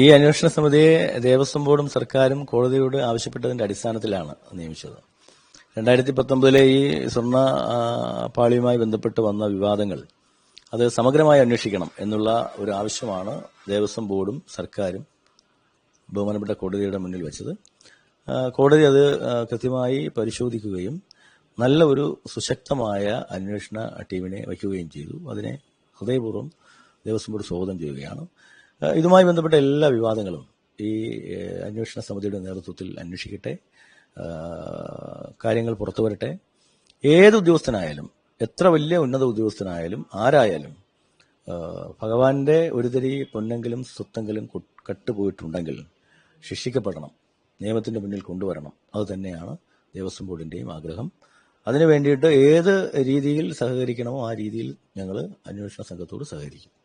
ഈ അന്വേഷണ സമിതിയെ ദേവസ്വം ബോർഡും സർക്കാരും കോടതിയോട് ആവശ്യപ്പെട്ടതിന്റെ അടിസ്ഥാനത്തിലാണ് നിയമിച്ചത്. രണ്ടായിരത്തി പത്തൊമ്പതിലെ ഈ സ്വർണ പാളിയുമായി ബന്ധപ്പെട്ട് വന്ന വിവാദങ്ങൾ അത് സമഗ്രമായി അന്വേഷിക്കണം എന്നുള്ള ഒരു ആവശ്യമാണ് ദേവസ്വം ബോർഡും സർക്കാരും ബഹുമാനപ്പെട്ട കോടതിയുടെ മുന്നിൽ വെച്ചത്. കോടതി അത് കൃത്യമായി പരിശോധിക്കുകയും നല്ല ഒരു സുശക്തമായ അന്വേഷണ ടീമിനെ വയ്ക്കുകയും ചെയ്തു. അതിനെ ഹൃദയപൂർവം ദേവസ്വം ബോർഡ് സ്വാഗതം ചെയ്യുകയാണ്. ഇതുമായി ബന്ധപ്പെട്ട എല്ലാ വിവാദങ്ങളും ഈ അന്വേഷണ സമിതിയുടെ നേതൃത്വത്തിൽ അന്വേഷിക്കട്ടെ. കാര്യങ്ങൾ പുറത്തു വരട്ടെ. ഏത് ഉദ്യോഗസ്ഥനായാലും എത്ര വലിയ ഉന്നത ഉദ്യോഗസ്ഥനായാലും ആരായാലും ഭഗവാന്റെ ഒരു തരി പൊന്നെങ്കിലും സ്വത്തെങ്കിലും കട്ടുപോയിട്ടുണ്ടെങ്കിൽ ശിക്ഷിക്കപ്പെടണം. നിയമത്തിന്റെ മുന്നിൽ കൊണ്ടുവരണം. അത് തന്നെയാണ് ദേവസ്വം ബോർഡിന്റെയും ആഗ്രഹം. അതിനു വേണ്ടിയിട്ട് ഏത് രീതിയിൽ സഹകരിക്കണമോ ആ രീതിയിൽ ഞങ്ങൾ അന്വേഷണ സംഘത്തോട് സഹകരിക്കും.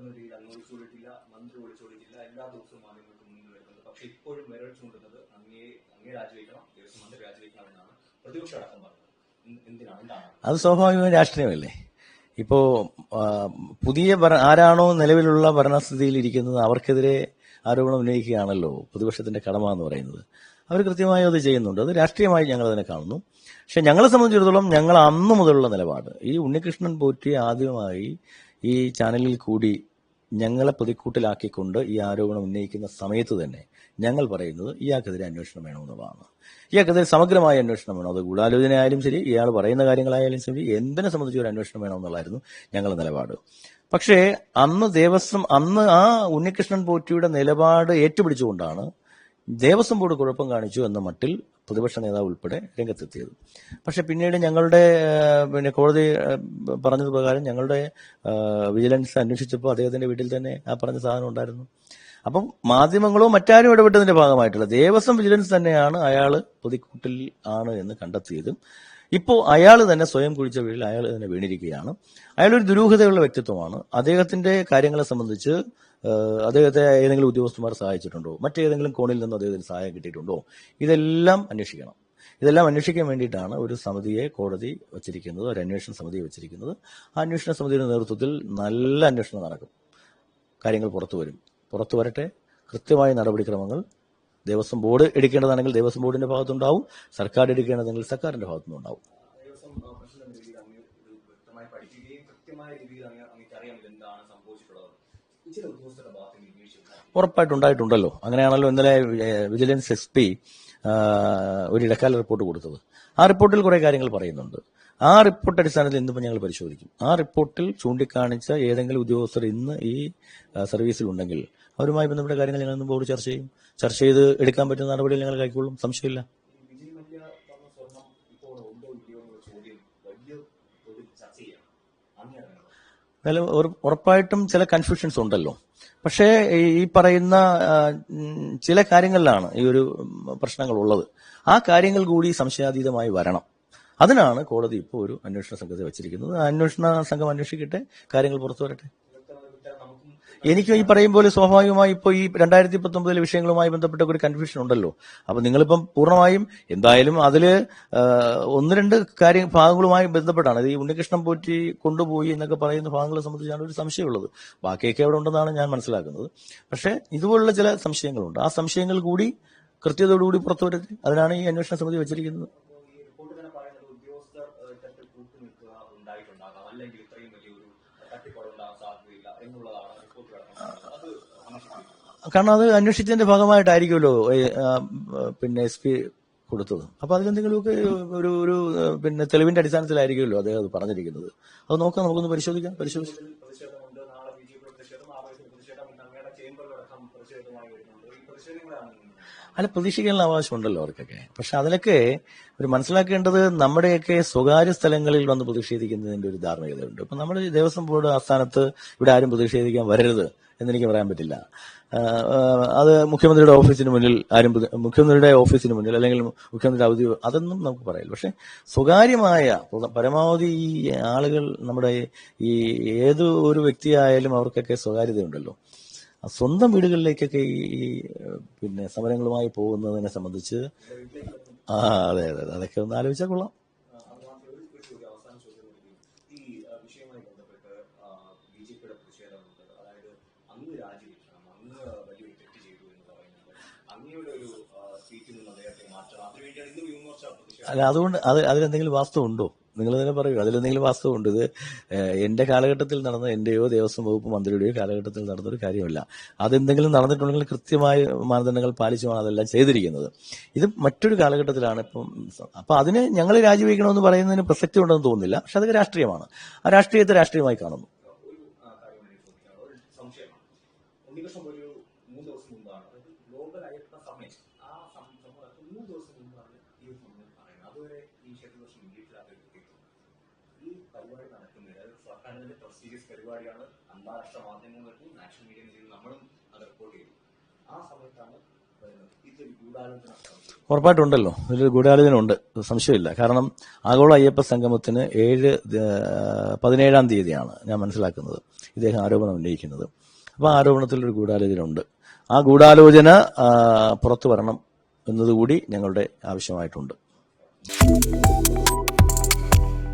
ആ, ഒരു അങ്ങ് ഒളിച്ചോടിയിട്ടില്ല മന്ത്രി ഒളിച്ചോടിയിട്ടില്ല എല്ലാ ദിവസവും മാധ്യമങ്ങൾക്ക് മുന്നിൽ വരുന്നുണ്ട് പക്ഷെ ഇപ്പോഴും വിരൽ ചൂണ്ടുന്നത് അങ്ങേ അങ്ങേ രാജിവെക്കണം ദേവസ്വം മന്ത്രി രാജിവെക്കണം എന്നാണ് പ്രതിപക്ഷം അടക്കം പറഞ്ഞത്. അത് സ്വാഭാവികമായ രാഷ്ട്രീയമല്ലേ? ഇപ്പോ പുതിയ ആരാണോ നിലവിലുള്ള ഭരണസ്ഥിതിയിൽ ഇരിക്കുന്നത് അവർക്കെതിരെ ആരോപണം ഉന്നയിക്കുകയാണല്ലോ പ്രതിപക്ഷത്തിന്റെ കടമ എന്ന് പറയുന്നത്. അവർ കൃത്യമായി അത് ചെയ്യുന്നുണ്ട്. അത് രാഷ്ട്രീയമായി ഞങ്ങൾ അതിനെ കാണുന്നു. പക്ഷെ ഞങ്ങളെ സംബന്ധിച്ചിടത്തോളം ഞങ്ങൾ അന്നു മുതലുള്ള നിലപാട് ഈ ഉണ്ണികൃഷ്ണൻ പോറ്റി ആദ്യമായി ഈ ചാനലിൽ കൂടി ഞങ്ങളെ പ്രതിക്കൂട്ടിലാക്കിക്കൊണ്ട് ഈ ആരോപണം ഉന്നയിക്കുന്ന സമയത്ത് തന്നെ ഞങ്ങൾ പറയുന്നത് ഇയാൾക്കെതിരെ അന്വേഷണം വേണമെന്നുള്ളതാണ്. ഇയാൾക്കെതിരെ സമഗ്രമായ അന്വേഷണം വേണം. അത് ഗൂഢാലോചന ആയാലും ശരി ഇയാൾ പറയുന്ന കാര്യങ്ങളായാലും ശരി എന്തിനെ സംബന്ധിച്ച് ഒരു അന്വേഷണം വേണമെന്നുള്ളായിരുന്നു ഞങ്ങളുടെ നിലപാട്. പക്ഷേ അന്ന് ദേവസ്വം അന്ന് ആ ഉണ്ണികൃഷ്ണൻ പോറ്റിയുടെ നിലപാട് ഏറ്റുപിടിച്ചുകൊണ്ടാണ് ദേവസ്വം ബോർഡ് കുഴപ്പം കാണിച്ചു എന്ന മട്ടിൽ പ്രതിപക്ഷ നേതാവ് ഉൾപ്പെടെ രംഗത്തെത്തിയത്. പക്ഷെ പിന്നീട് ഞങ്ങളുടെ പിന്നെ കോടതി പറഞ്ഞത് പ്രകാരം ഞങ്ങളുടെ വിജിലൻസ് അന്വേഷിച്ചപ്പോൾ അദ്ദേഹത്തിന്റെ വീട്ടിൽ തന്നെ ആ പറഞ്ഞ സാധനം ഉണ്ടായിരുന്നു. അപ്പം മാധ്യമങ്ങളോ മറ്റാരും ഇടപെട്ടതിന്റെ ഭാഗമായിട്ടുള്ള ദേവസ്വം വിജിലൻസ് തന്നെയാണ് അയാൾ പൊതിക്കൂട്ടിൽ ആണ് എന്ന് കണ്ടെത്തിയതും ഇപ്പോൾ അയാൾ തന്നെ സ്വയം കുഴിച്ച വീട്ടിൽ അയാൾ തന്നെ വീണിരിക്കുകയാണ്. അയാൾ ഒരു ദുരൂഹതയുള്ള വ്യക്തിത്വമാണ്. അദ്ദേഹത്തിന്റെ കാര്യങ്ങളെ സംബന്ധിച്ച് അദ്ദേഹത്തെ ഏതെങ്കിലും ഉദ്യോഗസ്ഥന്മാർ സഹായിച്ചിട്ടുണ്ടോ? മറ്റേതെങ്കിലും കോണിൽ നിന്ന് അദ്ദേഹത്തിന് സഹായം കിട്ടിയിട്ടുണ്ടോ? ഇതെല്ലാം അന്വേഷിക്കണം. ഇതെല്ലാം അന്വേഷിക്കാൻ വേണ്ടിയിട്ടാണ് ഒരു സമിതിയെ കോടതി വച്ചിരിക്കുന്നത് ഒരു അന്വേഷണ സമിതി വച്ചിരിക്കുന്നത്. ആ അന്വേഷണ സമിതിയുടെ നേതൃത്വത്തിൽ നല്ല അന്വേഷണം നടക്കും. കാര്യങ്ങൾ പുറത്തു വരും. പുറത്തു വരട്ടെ. കൃത്യമായ നടപടിക്രമങ്ങൾ ദേവസ്വം ബോർഡ് എടുക്കേണ്ടതാണെങ്കിൽ ദേവസ്വം ബോർഡിന്റെ ഭാഗത്തുണ്ടാവും. സർക്കാർ എടുക്കേണ്ടതെങ്കിൽ സർക്കാരിന്റെ ഭാഗത്തുനിന്നുണ്ടാവും പ്രസിഡന്റ് എന്ന രീതിയിൽ അങ്ങ് ഇത് വ്യക്തമായി പഠിക്കുകയും കൃത്യമായ രീതിയിൽ അങ്ങ് അങ്ങേക്ക് അറിയാം എന്താണ് സംഭവിച്ചിട്ടുള്ളത് ചില ഉണ്ടായിട്ടുണ്ടല്ലോ അങ്ങനെയാണല്ലോ ഇന്നലെ വിജിലൻസ് എസ് പി ഒരു ഇടക്കാല റിപ്പോർട്ട് കൊടുത്തത്. ആ റിപ്പോർട്ടിൽ കുറെ കാര്യങ്ങൾ പറയുന്നുണ്ട്. ആ റിപ്പോർട്ട് അടിസ്ഥാനത്തിൽ ഇന്നിപ്പോൾ ഞങ്ങൾ പരിശോധിക്കും. ആ റിപ്പോർട്ടിൽ ചൂണ്ടിക്കാണിച്ച ഏതെങ്കിലും ഉദ്യോഗസ്ഥർ ഇന്ന് ഈ ഉണ്ടെങ്കിൽ അവരുമായി ബന്ധപ്പെട്ട കാര്യങ്ങൾ ഞങ്ങൾ ഇന്ന് ബോർഡ് ചർച്ച ചെയ്യും. ചർച്ച ചെയ്ത് എടുക്കാൻ പറ്റുന്ന നടപടികൾ ഞങ്ങൾ കൈക്കൊള്ളും. സംശയമില്ല. വലിയ ചർച്ച അങ്ങനെ ഉറപ്പായിട്ടും ചില കൺഫ്യൂഷൻസ് ഉണ്ടല്ലോ. പക്ഷേ ഈ പറയുന്ന ചില കാര്യങ്ങളിലാണ് ഈ ഒരു പ്രശ്നങ്ങൾ ഉള്ളത്. ആ കാര്യങ്ങൾ കൂടി സംശയാതീതമായി വരണം. അതിനാണ് കോടതി ഇപ്പോൾ ഒരു അന്വേഷണ സംഘത്തെ വെച്ചിരിക്കുന്നത്. അന്വേഷണ സംഘം അന്വേഷിക്കട്ടെ. കാര്യങ്ങൾ പുറത്തു വരട്ടെ. എനിക്കും ഈ പറയും പോലെ സ്വാഭാവികമായി ഇപ്പോൾ ഈ രണ്ടായിരത്തി പത്തൊമ്പതിലെ വിഷയങ്ങളുമായി ബന്ധപ്പെട്ട ഒരു കൺഫ്യൂഷൻ ഉണ്ടല്ലോ. അപ്പൊ നിങ്ങളിപ്പം പൂർണമായും എന്തായാലും അതിൽ ഒന്ന് രണ്ട് കാര്യ ഭാഗങ്ങളുമായി ബന്ധപ്പെട്ടാണ്. ഈ ഉണ്ണികൃഷ്ണൻ പോറ്റി കൊണ്ടുപോയി എന്നൊക്കെ പറയുന്ന ഭാഗങ്ങളെ സംബന്ധിച്ചാണ് ഒരു സംശയമുള്ളത്. ബാക്കിയൊക്കെ അവിടെ ഉണ്ടെന്നാണ് ഞാൻ മനസ്സിലാക്കുന്നത്. പക്ഷേ ഇതുപോലുള്ള ചില സംശയങ്ങളുണ്ട്. ആ സംശയങ്ങൾ കൂടി കൃത്യതയോടുകൂടി പുറത്തു വരട്ടെ അതിനാണ് ഈ അന്വേഷണ സമിതി വെച്ചിരിക്കുന്നത് ഈ റിപ്പോർട്ട് തന്നെ പറയുന്നത് ഉദ്യോഗസ്ഥർ ഏഹ്, ഇത്തരത്തിൽ കൂട്ടുനിൽക്കുക ഉണ്ടായിട്ടുണ്ടാകാം അല്ലെങ്കിൽ ഇത്രയും വലിയൊരു തട്ടിപ്പാട് ഉണ്ടാകാൻ സാധ്യതയില്ല എന്നുള്ളതാണ് റിപ്പോർട്ട് കിടക്കുന്നത്. അത് കാരണം അത് അന്വേഷിച്ചതിന്റെ ഭാഗമായിട്ടായിരിക്കുമല്ലോ പിന്നെ എസ് പി കൊടുത്തത്. അപ്പൊ അതിലെന്തെങ്കിലുമൊക്കെ ഒരു ഒരു പിന്നെ തെളിവിന്റെ അടിസ്ഥാനത്തിലായിരിക്കുമല്ലോ അദ്ദേഹം അത് പറഞ്ഞിരിക്കുന്നത്. അത് നോക്കാം നമുക്കൊന്ന് പരിശോധിക്കാം പരിശോധിച്ച്. അല്ല പ്രതീക്ഷിക്കാനുള്ള അവകാശമുണ്ടല്ലോ അവർക്കൊക്കെ. പക്ഷെ അതിലൊക്കെ ഒരു മനസ്സിലാക്കേണ്ടത് നമ്മുടെയൊക്കെ സ്വകാര്യ സ്ഥലങ്ങളിൽ വന്ന് പ്രതിഷേധിക്കുന്നതിന്റെ ഒരു ധാർമ്മികതയുണ്ട്. ഇപ്പൊ നമ്മുടെ ഈ ദേവസ്വം ബോർഡ് ആസ്ഥാനത്ത് ഇവിടെ ആരും പ്രതിഷേധിക്കാൻ വരരുത് എന്നെനിക്ക് പറയാൻ പറ്റില്ല. അത് മുഖ്യമന്ത്രിയുടെ ഓഫീസിന് മുന്നിൽ ആരും മുഖ്യമന്ത്രിയുടെ ഓഫീസിന് മുന്നിൽ അല്ലെങ്കിൽ മുഖ്യമന്ത്രിയുടെ അവധി അതൊന്നും നമുക്ക് പറയില്ല പക്ഷെ സ്വകാര്യമായ പരമാവധി ഈ ആളുകൾ നമ്മുടെ ഈ ഏത് ഒരു വ്യക്തിയായാലും അവർക്കൊക്കെ സ്വകാര്യതയുണ്ടല്ലോ. സ്വന്തം വീടുകളിലേക്കൊക്കെ ഈ പിന്നെ സമരങ്ങളുമായി പോകുന്നതിനെ സംബന്ധിച്ച് ആ അതെ അതെ അതെ. അതൊക്കെ ഒന്ന് ആലോചിച്ചാൽ കൊള്ളാം. അല്ല അതുകൊണ്ട് അത് അതിലെന്തെങ്കിലും വാസ്തു ഉണ്ടോ നിങ്ങൾ തന്നെ പറയൂ. അതിലെന്തെങ്കിലും വാസ്തവം ഉണ്ട് ഇത് എന്റെ കാലഘട്ടത്തിൽ നടന്ന എന്റെയോ ദേവസ്വം വകുപ്പ് മന്ത്രിയുടെയോ കാലഘട്ടത്തിൽ നടന്നൊരു കാര്യമല്ല. അതെന്തെങ്കിലും നടന്നിട്ടുണ്ടെങ്കിൽ കൃത്യമായ മാനദണ്ഡങ്ങൾ പാലിച്ചുമാണ് അതെല്ലാം ചെയ്തിരിക്കുന്നത്. ഇത് മറ്റൊരു കാലഘട്ടത്തിലാണ് ഇപ്പം അപ്പൊ അതിന് ഞങ്ങൾ രാജിവെക്കണമെന്ന് പറയുന്നതിന് പ്രസക്തി ഉണ്ടെന്ന് തോന്നുന്നില്ല. പക്ഷെ അതൊക്കെ രാഷ്ട്രീയമാണ്. ആ രാഷ്ട്രീയത്തെ രാഷ്ട്രീയമായി കാണുന്നു. ഗ്ലോബൽ സമയം ആ സം- സമയത്ത് മൂന്ന് ദിവസം മുമ്പാണ് ഈ സംഭവം പറയുന്നത്. അതുവരെ ഈ ക്ഷേത്രദർശനം പരിപാടി നടക്കുന്നത് അത് സർക്കാരിന്റെ പ്രസ്റ്റീജിയസ് പരിപാടിയാണ് അന്താരാഷ്ട്ര മാധ്യമങ്ങൾക്ക് നാഷണൽ മീഡിയ നിലയിൽ നമ്മളും അത് റിപ്പോർട്ട് ചെയ്തു. ആ സമയത്താണ് ഉറപ്പായിട്ടുണ്ടല്ലോ. ഇതിലൊരു ഗൂഢാലോചന ഉണ്ട് സംശയമില്ല. കാരണം ആഗോള അയ്യപ്പ സംഗമത്തിന് ഏഴ് പതിനേഴാം തീയതിയാണ് ഞാൻ മനസ്സിലാക്കുന്നത്. ഇദ്ദേഹം ആരോപണം ഉന്നയിക്കുന്നത്. അപ്പോൾ ആരോപണത്തിൽ ഒരു ഗൂഢാലോചന ഉണ്ട് ആ ഗൂഢാലോചന പുറത്തു വരണം എന്നതുകൂടി ഞങ്ങളുടെ ആവശ്യമായിട്ടുണ്ട്.